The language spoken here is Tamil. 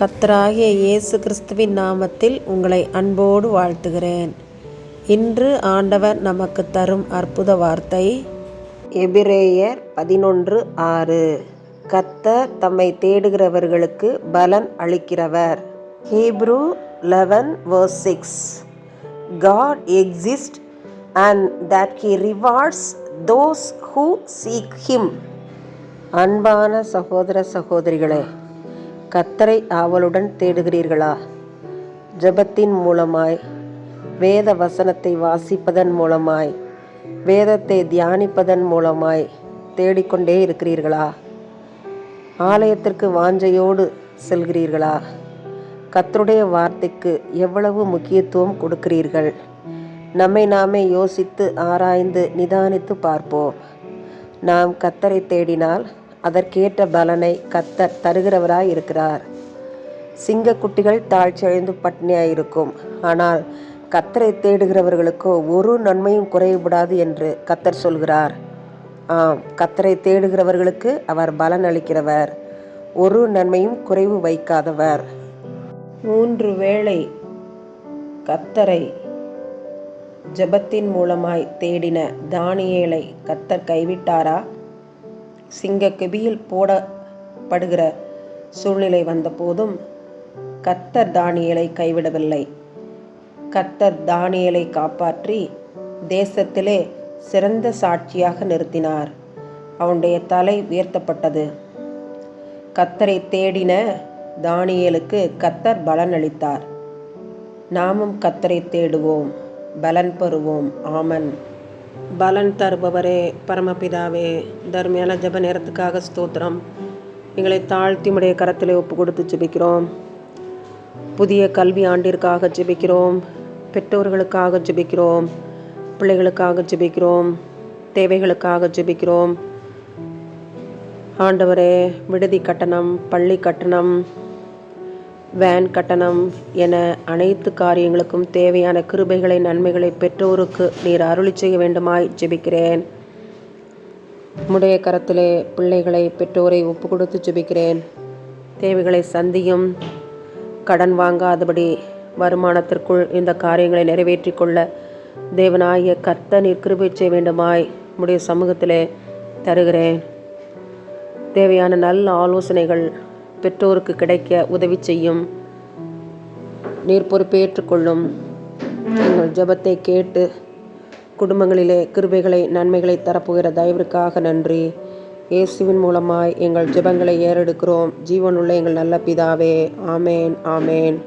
கத்தராகிய இயேசு கிறிஸ்துவின் நாமத்தில் உங்களை அன்போடு வாழ்த்துகிறேன். இன்று ஆண்டவர் நமக்கு தரும் அற்புத வார்த்தை எபிரேயர் பதினொன்று ஆறு. கத்தர் தம்மை தேடுகிறவர்களுக்கு பலன் அளிக்கிறவர். Hebrews eleven verse six. God exist and that he rewards those who seek him. அன்பான சகோதர சகோதரிகளே கத்தரை ஆவலுடன் தேடுகிறீர்களா? ஜெபத்தின் மூலமாய் வேத வசனத்தை வாசிப்பதன் மூலமாய் வேதத்தை தியானிப்பதன் மூலமாய் தேடிக்கொண்டே இருக்கிறீர்களா? ஆலயத்திற்கு வாஞ்சையோடு செல்கிறீர்களா? கத்தருடைய வார்த்தைக்கு எவ்வளவு முக்கியத்துவம் கொடுக்கிறீர்கள்? நம்மை நாமே யோசித்து ஆராய்ந்து நிதானித்து பார்ப்போம். நாம் கத்தரை தேடினால் அதற்கேற்ற பலனை கத்தர் தருகிறவராய் இருக்கிறார் சிங்கக்குட்டிகள் தாழ்ச்சியடைந்து பட்னியாயிருக்கும். ஆனால் கத்தரை தேடுகிறவர்களுக்கோ ஒரு நன்மையும் குறைவுபடாது என்று கத்தர் சொல்கிறார். ஆம் கத்தரை தேடுகிறவர்களுக்கு அவர் பலன் அளிக்கிறவர் ஒரு நன்மையும் குறைவு வைக்காதவர். மூன்று வேளை கத்தரை ஜெபத்தின் மூலமாய் தேடின தானியேலை கத்தர் கைவிட்டாரா? சிங்க கெபியில் போடப்படுகிற சூழ்நிலை வந்தபோதும் கத்தர் தானியலை கைவிடவில்லை. கத்தர் தானியலை காப்பாற்றி தேசத்திலே சிறந்த சாட்சியாக நிறுத்தினார். அவனுடைய தலை உயர்த்தப்பட்டது. கத்தரை தேடின தானியலுக்கு கத்தர் பலன் அளித்தார் நாமும் கத்தரை தேடுவோம். பலன் பெறுவோம். ஆமன். பலன் தருபவரே பரமபிதாவே தர்மையான ஜப நேரத்துக்காக ஸ்தோத்திரம். எங்களை தாழ்த்தி உடைய கரத்தில் ஒப்பு கொடுத்து ஜெபிக்கிறோம். புதிய கல்வி ஆண்டிற்காக ஜெபிக்கிறோம். பெற்றோர்களுக்காக ஜெபிக்கிறோம். பிள்ளைகளுக்காக ஜெபிக்கிறோம். தேவைகளுக்காக ஜெபிக்கிறோம். ஆண்டவரே விடுதி கட்டணம் பள்ளி கட்டணம் வேன் கட்டணம் என அனைத்து காரியங்களுக்கும் தேவையான கிருபைகளை நன்மைகளை பெற்றோருக்கு நீர் அருளி செய்ய வேண்டுமாய் ஜெபிக்கிறேன். முடைய கரத்திலே பிள்ளைகளை பெற்றோரை ஒப்பு கொடுத்து ஜெபிக்கிறேன். தேவைகளை சந்தியும் கடன் வாங்காதபடி வருமானத்திற்குள் இந்த காரியங்களை நிறைவேற்றி கொள்ள தேவனாகிய கர்த்த நீர் கிருபை செய்ய வேண்டுமாய் உடைய சமூகத்திலே தருகிறேன். தேவையான நல்ல ஆலோசனைகள் பெற்றோருக்கு கிடைக்க உதவி செய்யும். நீர் பொறுப்பேற்றுக்கொள்ளும் எங்கள் ஜபத்தை கேட்டு குடும்பங்களிலே கிருபைகளை நன்மைகளை தரப்போகிற தயவிற்காக நன்றி. இயேசுவின் மூலமாய் எங்கள் ஜெபங்களை ஏறெடுக்கிறோம். ஜீவனுள்ள எங்கள் நல்ல பிதாவே. ஆமேன் ஆமேன்.